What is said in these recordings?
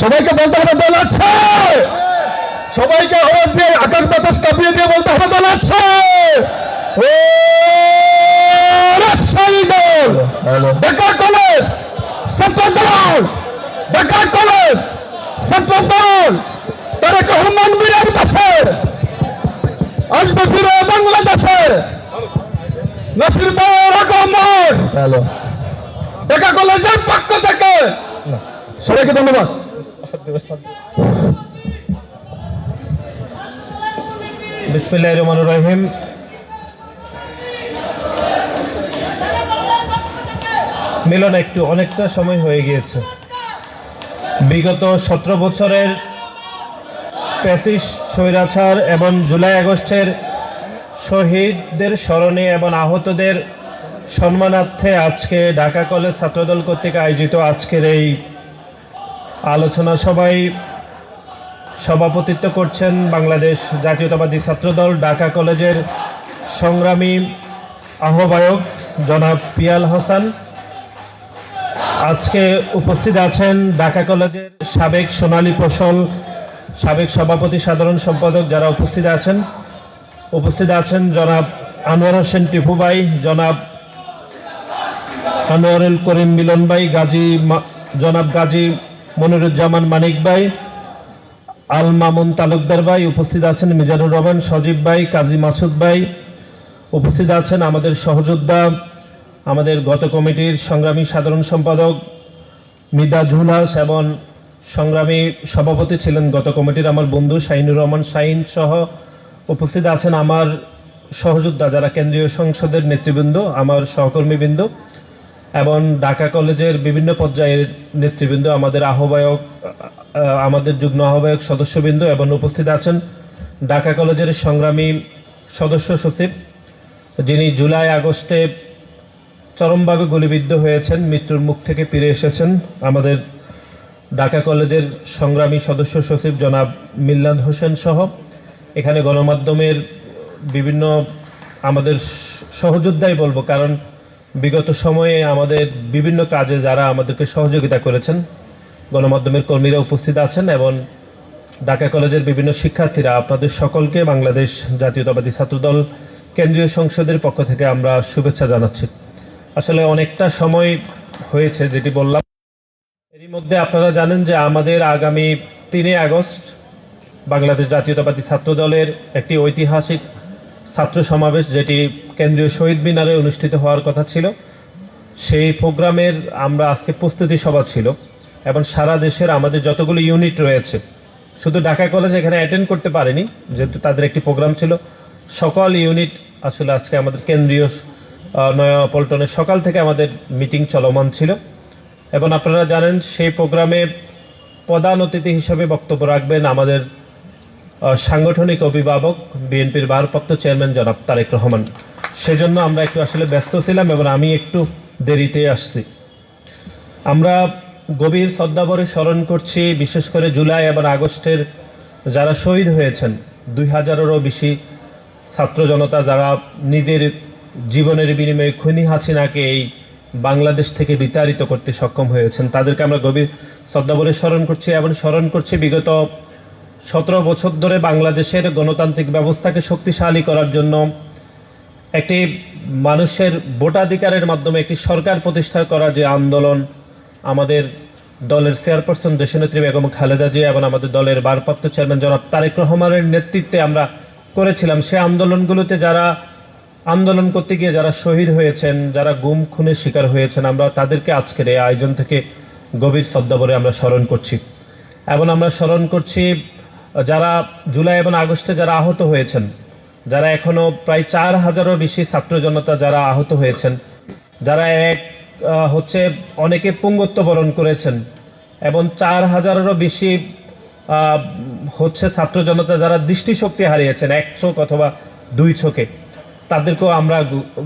সবাইকে বলতে হবে দল আছে। সবাইকে আওয়াজ দিয়ে আকাশ বাতাস কাঁপিয়ে দিয়ে বলতে হবে দল আছে। ও রাজশাহী দল ঢাকা কলেজ সেন্ট্রাল দল ঢাকা কলেজ সেন্ট্রাল দল তারেক রহমান বীরের পাশে আসবে ফিরে বাংলাদেশে। নাসির বাবার আগমন। হ্যালো। ঢাকা কলেজের পক্ষ থেকে। সবাইকে ধন্যবাদ। বিসমিল্লাহ রহমান রহিম। মিলন একটু, অনেকটা সময় হয়ে গিয়েছে। বিগত সতেরো বছরের প্যাসিস স্বৈরাচার এবং জুলাই আগস্টের শহীদদের স্মরণে এবং আহতদের সম্মানার্থে আজকে ঢাকা কলেজ ছাত্রদল কর্তৃক আয়োজিত আজকের এই আলোচনা সভায় সভাপতিত্ব করছেন বাংলাদেশ জাতীয়তাবাদী ছাত্রদল ঢাকা কলেজের সংগ্রামী আহ্বায়ক জনাব পিয়াল হাসান। আজকে উপস্থিত আছেন ঢাকা কলেজের সাবেক সোনালী ফসল, সাবেক সভাপতি সাধারণ সম্পাদক যারা উপস্থিত আছেন। উপস্থিত আছেন জনাব আনোয়ার হোসেন টিপু ভাই, জনাব আনোয়ারুল করিম মিলন ভাই, গাজী জনাব গাজী মনিরুজ্জামান মানিক ভাই আল মামুন তালুকদার ভাই উপস্থিত আছেন মিজানুর রহমান, সজীব ভাই, কাজী মাসুদ ভাই উপস্থিত আছেন আমাদের সহযোদ্ধা, আমাদের গত কমিটির সংগ্রামী সাধারণ সম্পাদক মিদা ঝুলাস এবং সংগ্রামী সভাপতি ছিলেন গত কমিটির আমার বন্ধু শাহিনুর রহমান শাহিন সহ উপস্থিত আছেন আমার সহযোদ্ধা যারা কেন্দ্রীয় সংসদের নেতৃবৃন্দ, আমার সহকর্মীবৃন্দ। এবং ঢাকা কলেজের বিভিন্ন পর্যায়ের নেতৃবৃন্দ, আমাদের আহ্বায়ক আমাদের যুগ্ম আহ্বায়ক সদস্যবৃন্দ এবং উপস্থিত আছেন ঢাকা কলেজের সংগ্রামী সদস্য সচিব, যিনি জুলাই আগস্টে চরমভাবে গুলিবিদ্ধ হয়েছেন, মৃত্যুর মুখ থেকে ফিরে এসেছেন। আমাদের ঢাকা কলেজের সংগ্রামী সদস্য সচিব জনাব মিল্লাদ হোসেন সহ। এখানে গণমাধ্যমের বিভিন্ন, আমাদের সহযোদ্ধাই বলব, কারণ বিগত সময়ে আমাদের বিভিন্ন কাজে যারা আমাদেরকে সহযোগিতা করেছেন, গণমাধ্যমের কর্মীরা উপস্থিত আছেন এবং ঢাকা কলেজের বিভিন্ন শিক্ষার্থীরা, আপনাদের সকলকে বাংলাদেশ জাতীয়তাবাদী ছাত্রদল কেন্দ্রীয় সংসদের পক্ষ থেকে আমরা শুভেচ্ছা জানাচ্ছি। আসলে অনেকটা সময় হয়েছে, যেটি বললাম। এরই মধ্যে আপনারা জানেন যে আমাদের আগামী তিনে আগস্ট বাংলাদেশ জাতীয়তাবাদী ছাত্রদলের একটি ঐতিহাসিক ছাত্র সমাবেশ যেটি কেন্দ্রীয় শহীদ মিনারে অনুষ্ঠিত হওয়ার কথা ছিল, সেই প্রোগ্রামের আমরা আজকে প্রস্তুতি সভা ছিল এবং সারা দেশের আমাদের যতগুলো ইউনিট রয়েছে, শুধু ঢাকা কলেজ এখানে অ্যাটেন্ড করতে পারেনি, যেহেতু তাদের একটি প্রোগ্রাম ছিল, সকল ইউনিট আসলে আজকে আমাদের কেন্দ্রীয় নয়া পল্টনের সকাল থেকে আমাদের মিটিং চলমান ছিল। এবং আপনারা জানেন, সেই প্রোগ্রামে প্রধান অতিথি হিসেবে বক্তব্য রাখবেন আমাদের সাংগঠনিক অভিভাবক বিএনপির ভারপ্রাপ্ত চেয়ারম্যান জনাব তারেক রহমান। সেজন্য আমরা একটু আসলে ব্যস্ত ছিলাম এবং আমি একটু দেরিতে আসছি। আমরা গভীর শ্রদ্ধাভরে স্মরণ করছি, বিশেষ করে জুলাই এবং আগস্টের যারা শহীদ হয়েছেন, দুই হাজারেরও বেশি ছাত্র জনতা যারা নিজের জীবনের বিনিময়ে খনি হাসিনাকে এই বাংলাদেশ থেকে বিতাড়িত করতে সক্ষম হয়েছেন, তাদেরকে আমরা গভীর শ্রদ্ধাভরে স্মরণ করছি এবং স্মরণ করছি বিগত সতেরো বছর ধরে বাংলাদেশের গণতান্ত্রিক ব্যবস্থাকে শক্তিশালী করার জন্য একটি মানুষের ভোটাধিকারের মাধ্যমে একটি সরকার প্রতিষ্ঠা করা যে আন্দোলন আমাদের দলের চেয়ারপারসন দেশনেত্রী বেগম খালেদা জিয়া এবং আমাদের দলের ভারপ্রাপ্ত চেয়ারম্যান জনাব তারেক রহমানের নেতৃত্বে আমরা করেছিলাম। সে আন্দোলনগুলোতে যারা আন্দোলন করতে গিয়ে যারা শহীদ হয়েছেন, যারা গুম খুনের শিকার হয়েছেন, আমরা তাদেরকে আজকের এই আয়োজন থেকে গভীর শ্রদ্ধাভরে আমরা স্মরণ করছি। এবং আমরা স্মরণ করছি যারা জুলাই এবং আগস্টে যারা আহত হয়েছেন, যারা এখনও প্রায় চার হাজারও বেশি ছাত্র জনতা যারা আহত হয়েছেন, যারা এক হচ্ছে অনেকে পুঙ্গত্ব বরণ করেছেন এবং চার হাজারেরও বেশি হচ্ছে ছাত্র জনতা যারা দৃষ্টিশক্তি হারিয়েছেন, এক চোখ অথবা দুই চোখে, তাদেরকেও আমরা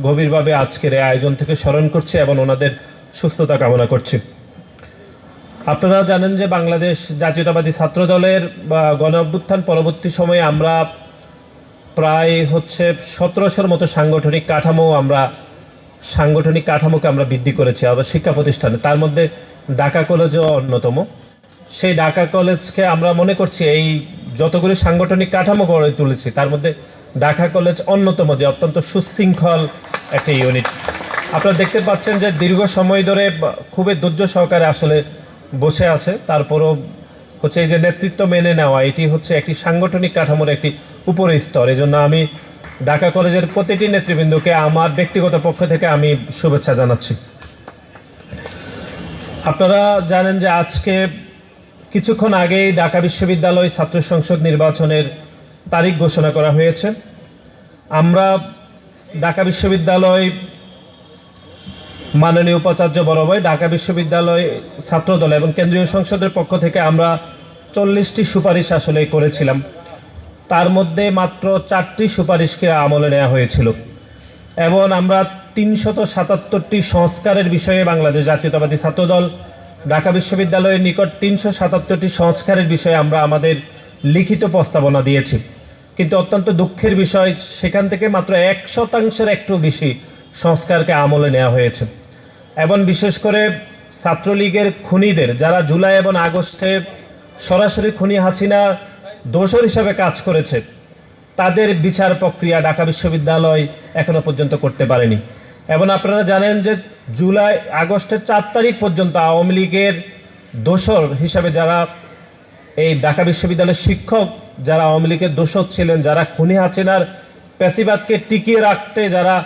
গভীরভাবে আজকের এই আয়োজন থেকে স্মরণ করছি এবং ওনাদের সুস্থতা কামনা করছি। আপনারা জানেন যে বাংলাদেশ জাতীয়তাবাদী ছাত্র দলের গণ অভ্যুত্থান পরবর্তী সময়ে আমরা প্রায় হচ্ছে সতেরোশোর মতো সাংগঠনিক কাঠামো আমরা, সাংগঠনিক কাঠামোকে আমরা বৃদ্ধি করেছি আবার শিক্ষা প্রতিষ্ঠানে। তার মধ্যে ঢাকা কলেজও অন্যতম। সেই ঢাকা কলেজকে আমরা মনে করছি এই যতগুলি সাংগঠনিক কাঠামো গড়ে তুলেছি, তার মধ্যে ঢাকা কলেজ অন্যতম যে অত্যন্ত সুশৃঙ্খল একটা ইউনিট। আপনারা দেখতে পাচ্ছেন যে দীর্ঘ সময় ধরে খুবই ধৈর্য সহকারে আসলে বসে আছে, তারপরও হচ্ছে এই যে নেতৃত্ব মেনে নেওয়া, এটি হচ্ছে একটি সাংগঠনিক কাঠামোর একটি উপরের স্তর এই জন্য আমি ঢাকা কলেজের প্রতিটি নেতৃবৃন্দকে, আমার ব্যক্তিগত পক্ষ থেকে আমি শুভেচ্ছা জানাচ্ছি। আপনারা জানেন যে আজকে কিছুক্ষণ আগেই ঢাকা বিশ্ববিদ্যালয় ছাত্র সংসদ নির্বাচনের তারিখ ঘোষণা করা হয়েছে। আমরা ঢাকা বিশ্ববিদ্যালয় মাননীয় উপাচার্য বরাবর ঢাকা বিশ্ববিদ্যালয় ছাত্রদল এবং কেন্দ্রীয় সংসদের পক্ষ থেকে আমরা চল্লিশটি সুপারিশ আসলে করেছিলাম। তার মধ্যে মাত্র চারটি সুপারিশকে আমলে নেওয়া হয়েছিল এবং আমরা তিনশত সাতাত্তরটি সংস্কারের বিষয়ে বাংলাদেশ জাতীয়তাবাদী ছাত্রদল, ঢাকা বিশ্ববিদ্যালয়ের নিকট তিনশো সাতাত্তরটি সংস্কারের বিষয়ে আমরা আমাদের লিখিত প্রস্তাবনা দিয়েছি। কিন্তু অত্যন্ত দুঃখের বিষয়, সেখান থেকে মাত্র এক শতাংশের একটু বেশি সংস্কারকে আমলে নেওয়া হয়েছে। এবং বিশেষ করে ছাত্রলীগের খুনিদের, যারা জুলাই এবং আগস্টে সরাসরি খুনি হাসিনা দোষর হিসাবে কাজ করেছে, তাদের বিচার প্রক্রিয়া ঢাকা বিশ্ববিদ্যালয় এখনও পর্যন্ত করতে পারেনি। এবং আপনারা জানেন যে জুলাই, আগস্টের চার তারিখ পর্যন্ত আওয়ামী লীগের দোসর হিসাবে যারা এই ঢাকা বিশ্ববিদ্যালয়ের শিক্ষক, যারা আওয়ামী লীগের দোষক ছিলেন, যারা খুনি হাসিনার প্যাসিবাদকে টিকিয়ে রাখতে, যারা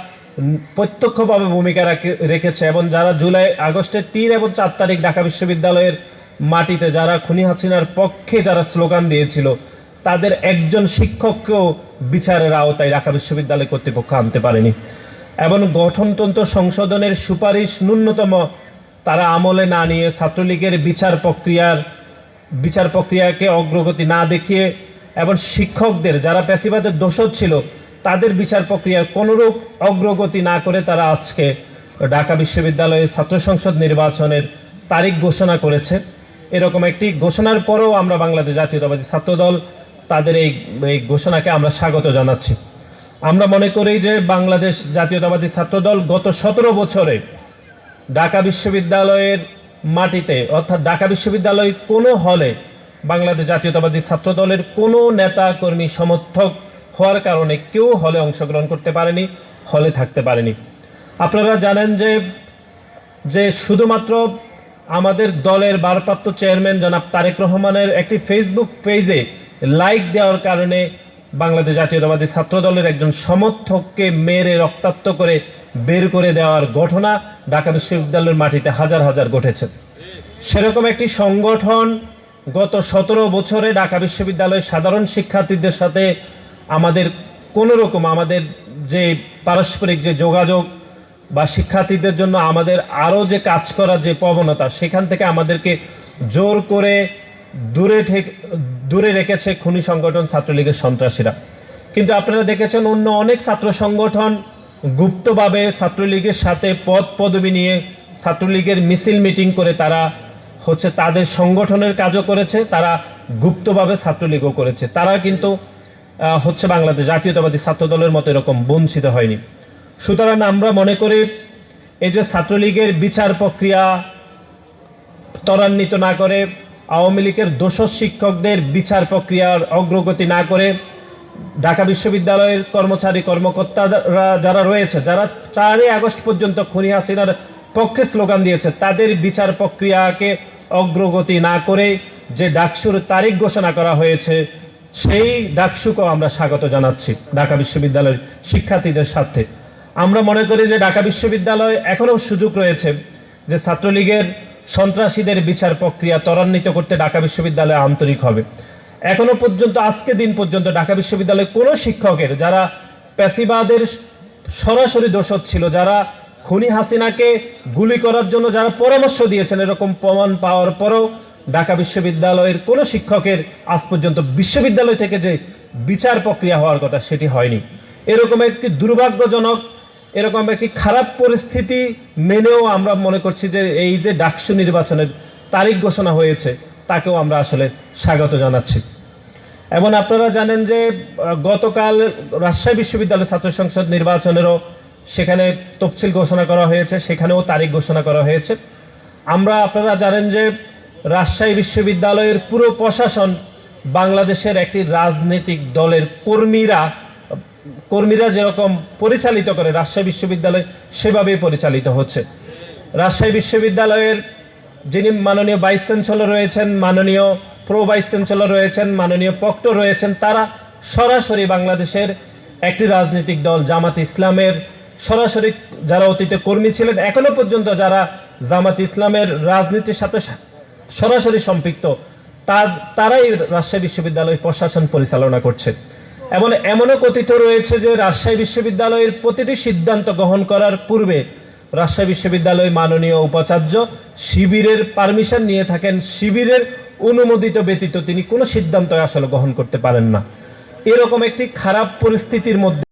প্রত্যক্ষভাবে ভূমিকা রাখে- রেখেছে এবং যারা জুলাই আগস্টের তিন এবং চার তারিখ ঢাকা বিশ্ববিদ্যালয়ের মাটিতে যারা খুনি হাসিনার পক্ষে যারা স্লোগান দিয়েছিল, তাদের একজন শিক্ষককেও বিচারের আওতায় ঢাকা বিশ্ববিদ্যালয় কর্তৃপক্ষ আনতে পারেনি। এবং গঠনতন্ত্র সংশোধনের সুপারিশ ন্যূনতম তারা আমলে না নিয়ে ছাত্রলীগের বিচার প্রক্রিয়ার, বিচার প্রক্রিয়াকে অগ্রগতি না দেখিয়ে এবং শিক্ষকদের, যারা পেশিবাদের দোষর ছিল তাদের বিচার প্রক্রিয়ার কোনোরূপ অগ্রগতি না করে তারা আজকে ঢাকা বিশ্ববিদ্যালয়ের ছাত্র সংসদ নির্বাচনের তারিখ ঘোষণা করেছে। এরকম একটি ঘোষণার পরেও আমরা বাংলাদেশ জাতীয়তাবাদী ছাত্রদল তাদের এই এই ঘোষণাকে আমরা স্বাগত জানাচ্ছি। আমরা মনে করি যে বাংলাদেশ জাতীয়তাবাদী ছাত্রদল গত সতেরো বছরে ঢাকা বিশ্ববিদ্যালয়ের মাটিতে, অর্থাৎ ঢাকা বিশ্ববিদ্যালয় কোনো হলে বাংলাদেশ জাতীয়তাবাদী ছাত্র দলের কোনো নেতা, কর্মী, সমর্থক হওয়ার কারণে কেউ হলে অংশগ্রহণ করতে পারেনি, হলে থাকতে পারেনি। আপনারা জানেন যে যে শুধুমাত্র আমাদের দলের ভারপ্রাপ্ত চেয়ারম্যান জনাব তারেক রহমানের একটি ফেসবুক পেজে লাইক দেওয়ার কারণে বাংলাদেশ জাতীয়তাবাদী ছাত্র দলের একজন সমর্থককে মেরে রক্তাক্ত করে বের করে দেওয়ার ঘটনা ঢাকা বিশ্ববিদ্যালয়ের মাটিতে হাজার হাজার ঘটেছে। সেরকম একটি সংগঠন গত সতেরো বছরে ঢাকা বিশ্ববিদ্যালয়ের সাধারণ শিক্ষার্থীদের সাথে আমাদের কোনো রকম আমাদের যে পারস্পরিক যে যোগাযোগ বা শিক্ষার্থীদের জন্য আমাদের আরও যে কাজ করার যে প্রবণতা, সেখান থেকে আমাদেরকে জোর করে দূরে ঠেক দূরে রেখেছে খুনি সংগঠন ছাত্রলীগের সন্ত্রাসীরা। কিন্তু আপনারা দেখেছেন অন্য অনেক ছাত্র সংগঠন গুপ্তভাবে ছাত্রলীগের সাথে পদ পদবি নিয়ে ছাত্রলীগের মিছিল মিটিং করে তারা হচ্ছে তাদের সংগঠনের কাজও করেছে, তারা গুপ্তভাবে ছাত্রলীগও করেছে। তারা কিন্তু হচ্ছে বাংলাদেশ জাতীয়তাবাদী ছাত্র দলের মতো এরকম বঞ্চিত হয়নি। সুতরাং আমরা মনে করি এই যে ছাত্রলীগের বিচার প্রক্রিয়া ত্বরান্বিত না করে, আওয়ামী লীগের দোষর শিক্ষকদের বিচার প্রক্রিয়ার অগ্রগতি না করে, ঢাকা বিশ্ববিদ্যালয়ের কর্মচারী, কর্মকর্তারা যারা রয়েছে, যারা চারই আগস্ট পর্যন্ত খুনি হাসিনার পক্ষে স্লোগান দিয়েছে, তাদের বিচার প্রক্রিয়াকে অগ্রগতি না করে যে ডাকসুর তারিখ ঘোষণা করা হয়েছে সেই ডাকসুকেও আমরা স্বাগত জানাচ্ছি ঢাকা বিশ্ববিদ্যালয়ের শিক্ষার্থীদের স্বার্থে। আমরা মনে করি যে ঢাকা বিশ্ববিদ্যালয় এখনও সুযোগ রয়েছে যে ছাত্রলীগের সন্ত্রাসীদের বিচার প্রক্রিয়া ত্বরান্বিত করতে ঢাকা বিশ্ববিদ্যালয় আন্তরিক হবে। এখনও পর্যন্ত, আজকে দিন পর্যন্ত ঢাকা বিশ্ববিদ্যালয়ে কোনো শিক্ষকের যারা প্যাসিবাদের সরাসরি দোষক ছিল, যারা খুনি হাসিনাকে গুলি করার জন্য যারা পরামর্শ দিয়েছেন, এরকম প্রমাণ পাওয়ার পরেও ঢাকা বিশ্ববিদ্যালয়ের কোনো শিক্ষকের আজ পর্যন্ত বিশ্ববিদ্যালয় থেকে যে বিচার প্রক্রিয়া হওয়ার কথা সেটি হয়নি। এরকম একটি দুর্ভাগ্যজনক, এরকম একটি খারাপ পরিস্থিতি মেনেও আমরা মনে করছি যে এই যে ডাকসু নির্বাচনের তারিখ ঘোষণা হয়েছে, তাকেও আমরা আসলে স্বাগত জানাচ্ছি। এবং আপনারা জানেন যে গতকাল রাজশাহী বিশ্ববিদ্যালয় ছাত্র সংসদ নির্বাচনেরও সেখানে তফসিল ঘোষণা করা হয়েছে, সেখানেও তারিখ ঘোষণা করা হয়েছে। আমরা, আপনারা জানেন যে রাজশাহী বিশ্ববিদ্যালয়ের পুরো প্রশাসন বাংলাদেশের একটি রাজনৈতিক দলের কর্মীরা কর্মীরা যেরকম পরিচালিত করে, রাজশাহী বিশ্ববিদ্যালয় সেভাবেই পরিচালিত হচ্ছে। রাজশাহী বিশ্ববিদ্যালয়ের যিনি মাননীয় ভাইস চ্যান্সেলর রয়েছেন, মাননীয় প্রো ভাইস চ্যান্সেলর রয়েছেন, মাননীয় প্রক্টর রয়েছেন, তারা সরাসরি বাংলাদেশের একটি রাজনৈতিক দল জামাত ইসলামের সরাসরি যারা অতীতে কর্মী ছিলেন, এখনও পর্যন্ত যারা জামাত ইসলামের রাজনীতির সাথে সরাসরি সম্পৃক্ত। তার, তারাই রাজশাহী বিশ্ববিদ্যালয় প্রশাসন পরিচালনা করছে। এমন এমনও কথিত রয়েছে যে রাজশাহী বিশ্ববিদ্যালয়ের প্রতিটি সিদ্ধান্ত গ্রহণ করার পূর্বে রাজশাহী বিশ্ববিদ্যালয় মাননীয় উপাচার্য শিবিরের পারমিশন নিয়ে থাকেন। শিবিরের অনুমোদিত ব্যতীত তিনি কোনো সিদ্ধান্ত আসলে গ্রহণ করতে পারেন না। এরকম একটি খারাপ পরিস্থিতির মধ্যে